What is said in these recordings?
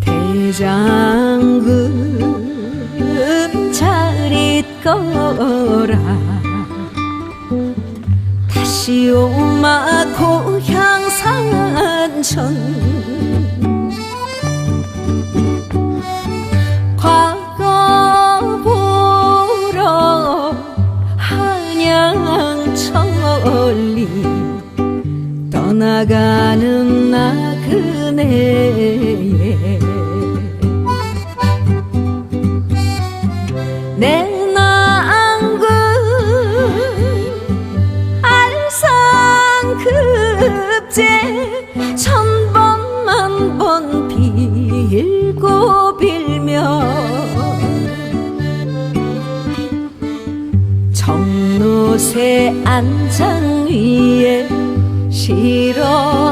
대장금 잘 있거라. 다시 오마 고향 산천 과거 보러 한양 천리 떠나가는 나 그네에 내 낭군 알상급제 천번 만번 빌고 빌며 정로새 안장 위에 실어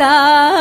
的。